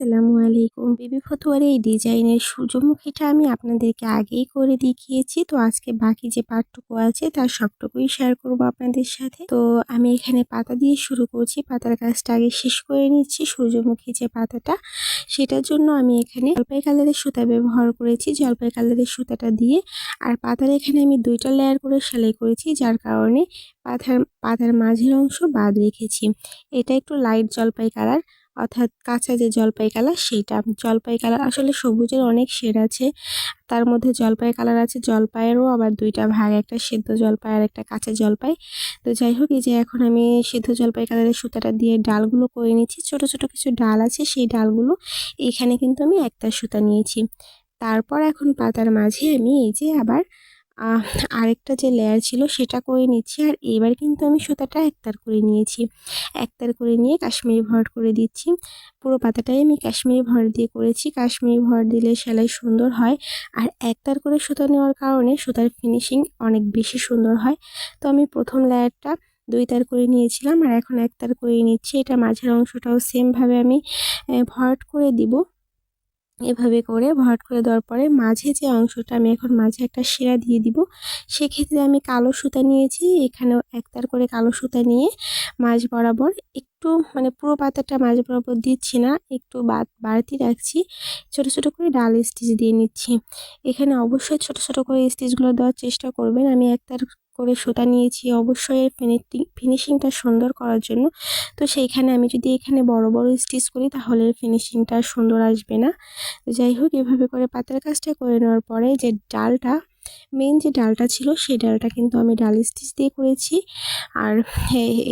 আসসালামু আলাইকুম। বেবি ফতুয়ার এই ডিজাইনের সূর্যমুখীটা আমি আপনাদেরকে আগেই করে দেখিয়েছি। তো আজকে বাকি যে পার্টটুকু আছে, তার সবটুকুই শেয়ার করব আপনাদের সাথে। তো আমি এখানে পাতা দিয়ে শুরু করছি। পাতার কাজটা আগে শেষ করে নিচ্ছি, সূর্যমুখী যে পাতাটা, সেটার জন্য আমি এখানে জলপাই কালারের সুতা ব্যবহার করেছি। জলপাই কালারের সুতাটা দিয়ে আর পাতার এখানে আমি দুইটা লেয়ার করে সেলাই করেছি, যার কারণে পাতার পাতার মাঝের অংশ বাদ রেখেছি। এটা একটু লাইট জলপাই কালার অর্থাৎ কাঁচা যে জলপাই কালার সেইটা। জলপাই কালার আসলে সবুজের অনেক শেড আছে। তার মধ্যে জলপাই কালার আছে, জলপাইয়েরও আবার দুইটা ভাগ, একটা সেদ্ধ জলপাই আর একটা কাঁচা জলপাই। তো যাই হোক, এই যে এখন আমি সেদ্ধ জলপাই কালারের সুতাটা দিয়ে ডালগুলো করে নিচ্ছি। ছোট ছোট কিছু ডাল আছে, সেই ডালগুলো এখানে কিন্তু আমি একটা সুতা নিয়েছি। তারপর এখন পাতার মাঝে আমি এই যে আবার আরেকটা যে লেয়ার ছিল সেটা করে নিচ্ছি আর এবার কিন্তু আমি সুতাটা একতার করে নিয়েছি। একতার করে নিয়ে কাশ্মীরি ভর করে দিচ্ছি। পুরো পাতাটাই আমি কাশ্মীরি ভর দিয়ে করেছি। কাশ্মীরি ভর দিলে সেলাই সুন্দর হয় আর একতার করে সুতা নেওয়ার কারণে সুতার ফিনিশিং অনেক বেশি সুন্দর হয়। তো আমি প্রথম লেয়ারটা দুই তার করে নিয়েছিলাম আর এখন এক তার করে নিচ্ছি। এটা মাঝের অংশটাও সেমভাবে আমি ভরাট করে দিব। এভাবে করে ভরাট করে দেওয়ার পরে মাঝে যে অংশটা আমি এখন মাঝে একটা শিরা দিয়ে দিব, সেক্ষেত্রে আমি কালো সুতা নিয়েছি। এখানেও একতার করে কালো সুতা নিয়ে মাঝ বরাবর একটু মানে পুরো পাতাটা মাঝ বরাবর দিচ্ছি না, একটু বাড়তি রাখছি। ছোট ছোট করে ডাল স্টিচ দিয়ে নিচ্ছি। এখানে অবশ্যই ছোট ছোট করে স্টিচগুলো দেওয়ার চেষ্টা করবেন। আমি একতার করে সুতা নিয়েছি অবশ্যই ফিনিশিং ফিনিশিংটা সুন্দর করার জন্য। তো সেইখানে আমি যদি এখানে বড় বড় স্টিচ করি তাহলে ফিনিশিংটা সুন্দর আসবে না। যাই হোক, এভাবে করে পাতার কাজটা করে নেওয়ার পরে যে ডালটা মেন যে ডালটা ছিল, সেই ডালটা কিন্তু আমি ডাল স্টিচ দিয়ে করেছি। আর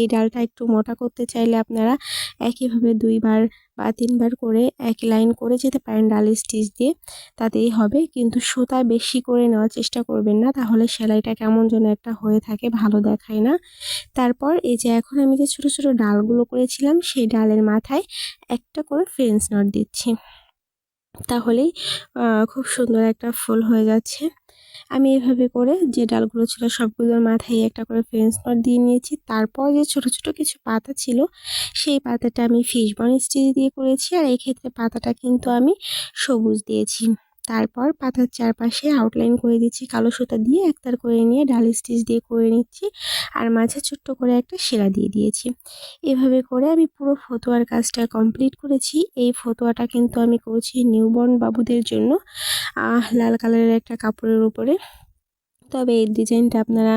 এই ডালটা একটু মোটা করতে চাইলে আপনারা একইভাবে দুইবার বা তিনবার করে এক লাইন করে যেতে পারেন ডাল স্টিচ দিয়ে। তাতেই হবে। কিন্তু সুতা বেশি করে নেওয়ার চেষ্টা করবেন না। তাহলে সেলাইটা কেমন যেন একটা হয়ে থাকে, ভালো দেখায় না। তারপর এই যে এখন আমি যে ছোট ছোট ডালগুলো করেছিলাম, সেই ডালের মাথায় একটা করে ফ্রেন্স নট দিচ্ছি। তাহলেই খুব সুন্দর একটা ফুল হয়ে যাচ্ছে। আমি এভাবে করে যে ডালগুলো ছিল সবগুলোর মাথায় একটা করে ফ্রেন্স নট দিয়ে নিয়েছি। তারপর যে ছোট ছোট কিছু পাতা ছিল, সেই পাতাটা আমি ফিশ বন স্টিচ দিয়ে করেছি। আর এক্ষেত্রে ক্ষেত্রে পাতাটা কিন্তু আমি সবুজ দিয়েছি। তারপর পাতার চারপাশে আউটলাইন করে দিচ্ছি, কালো সুতা দিয়ে একতার করে নিয়ে ডাল স্টিচ দিয়ে করে নিচ্ছি আর মাঝে ছোট্ট করে একটা সেরা দিয়ে দিয়েছি। এভাবে করে আমি পুরো ফতোয়ার কাজটা কমপ্লিট করেছি। এই ফতোয়াটা কিন্তু আমি করছি নিউবর্ন বাবুদের জন্য লাল কালারের একটা কাপড়ের উপরে। তবে এই ডিজাইনটা আপনারা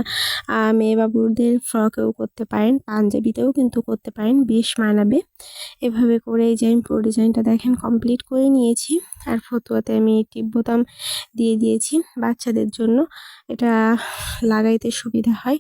মেয়ে বাবুদের ফ্রকেও করতে পারেন, পাঞ্জাবিতেও কিন্তু করতে পারেন, বেশ মানাবে। এভাবে করে এই যে আমি পুরো ডিজাইনটা দেখেন কমপ্লিট করে নিয়েছি। আর ফতুয়াতে আমি টিপ বোতাম দিয়ে দিয়েছি বাচ্চাদের জন্য। এটা লাগাইতে সুবিধা হয়।